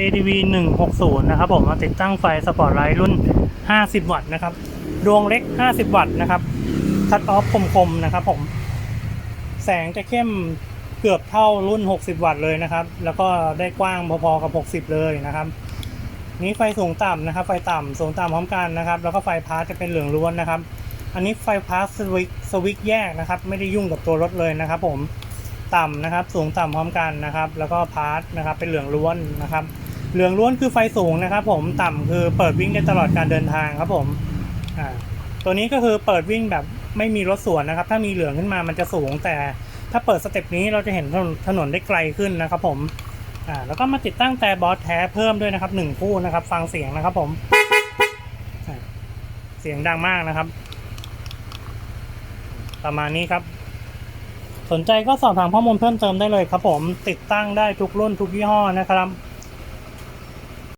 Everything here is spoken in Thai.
ADV 160 นะครับผมมาติดตั้งไฟสปอร์ตไลท์รุ่น 50 วัตต์นะครับ ดวงเล็ก 50 วัตต์นะครับคัตออฟคมๆนะครับผม แสงจะเข้มเกือบเท่ารุ่น 60 วัตต์เลยนะครับ แล้วก็ได้กว้างพอๆกับ 60 เลยนะครับ นี้ไฟสูงต่ำนะครับ ไฟต่ำสูงต่ำพร้อมกันนะครับ แล้วก็ไฟพาสจะเป็นเหลืองล้วนนะครับ อันนี้ไฟพาสสวิตสวิตช์แยกนะครับ ไม่ได้ยุ่งกับตัวรถเลยนะครับ ผม ต่ำนะครับ สูงต่ำพร้อมกันนะครับ แล้วก็พาสนะครับ เป็นเหลืองล้วนนะครับ เหลืองล้วนคือไฟสูงนะครับ ผมต่ำคือเปิดวิ่งได้ตลอดการเดินทางครับผมอ่าตัวนี้ก็คือเปิดวิ่งแบบไม่มีรถสวนนะครับ ถ้ามีเหลืองขึ้นมามันจะสูง แต่ถ้าเปิดสเต็ปนี้เราจะเห็นถนนถนนได้ไกลขึ้นนะครับ ผมอ่าแล้วก็มาติดตั้งแต่บอสแท้เพิ่มด้วยนะครับหนึ่งคู่นะครับ ฟังเสียงนะครับ ผมเสียงดังมากนะครับ ประมาณนี้ครับสนใจก็สอบถามข้อมูลเพิ่มเติมได้เลยครับผมติดตั้งได้ทุกรุ่นทุกยี่ห้อนะครับ